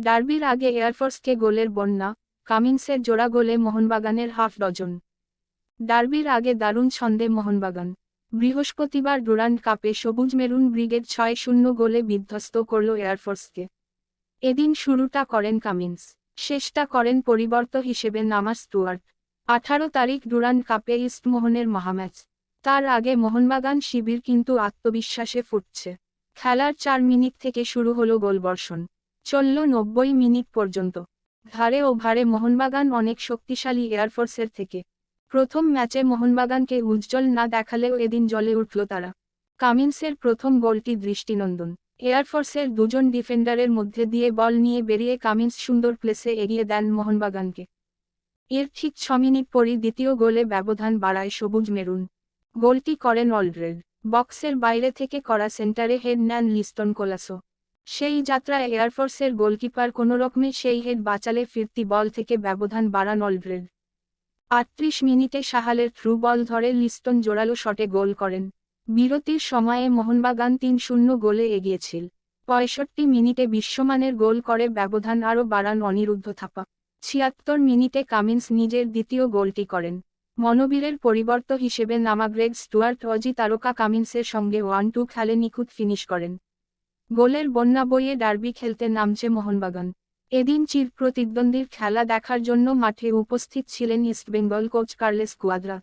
ডার্বির আগে এয়ারফোর্সকে গোলের বন্যা, কামিন্সের জোড়া গোলে মোহনবাগানের হাফ ডজন। ডার্বির আগে দারুণ ছন্দে মোহনবাগান। বৃহস্পতিবার ডুরান্ড কাপে সবুজ মেরুন ব্রিগেড ছয় শূন্য গোলে বিধ্বস্ত করল এয়ারফোর্সকে এদিন শুরুটা করেন কামিন্স, শেষটা করেন পরিবর্ত হিসেবে নামা স্টুয়ার্ট। আঠারো তারিখ ডুরান্ড কাপে ইস্টমোহনের মহাম্যাচ। তার আগে মোহনবাগান শিবির কিন্তু আত্মবিশ্বাসে ফুটছে। খেলার চার মিনিট থেকে শুরু হলো গোলবর্ষণ। চলল নব্বই মিনিট পর্যন্ত। ধারে ও ভারে মোহনবাগান অনেক শক্তিশালী এয়ারফোর্সের থেকে। প্রথম ম্যাচে মোহনবাগানকে উজ্জ্বল না দেখালেও এদিন জলে উঠল তারা। কামিন্সের প্রথম গোলটি দৃষ্টিনন্দন। এয়ারফোর্সের দুজন ডিফেন্ডারের মধ্যে দিয়ে বল নিয়ে বেরিয়ে কামিন্স সুন্দর প্লেসে এগিয়ে দেন মোহনবাগানকে। এর ঠিক ছ মিনিট পরই দ্বিতীয় গোলে ব্যবধান বাড়ায় সবুজ মেরুন। গোলটি করেন অলরেড। বক্সের বাইরে থেকে করা সেন্টারে হেড নেন লিস্টন কোলাসো। সেই যাত্রায় এয়ারফোর্সের গোলকিপার কোনোরকমে সেই হেড বাঁচালে ফিরতি বল থেকে ব্যবধান বাড়ান অলরেড আটত্রিশ মিনিটে সাহালের থ্রু বল ধরে লিস্টন জোরালো শটে গোল করেন। বিরতির সময়ে মোহনবাগান তিন শূন্য গোলে এগিয়েছিল। পঁয়ষট্টি মিনিটে বিশ্বমানের গোল করে ব্যবধান আরও বাড়ান অনিরুদ্ধ থাপা। ছিয়াত্তর মিনিটে কামিন্স নিজের দ্বিতীয় গোলটি করেন। মনোবীরের পরিবর্ত হিসেবে নামা গ্রেগ স্টুয়ার্ট অজি তারকা কামিন্সের সঙ্গে ওয়ান টু খেলে নিখুঁত ফিনিশ করেন। গোলের বন্যা বইয়ে ডার্বি খেলতে নামছে মোহনবাগান। এদিন চির প্রতিদ্বন্দ্বীর খেলা দেখার জন্য মাঠে উপস্থিত ছিলেন ইস্টবেঙ্গল কোচ কার্লেস কুয়াদ্রা।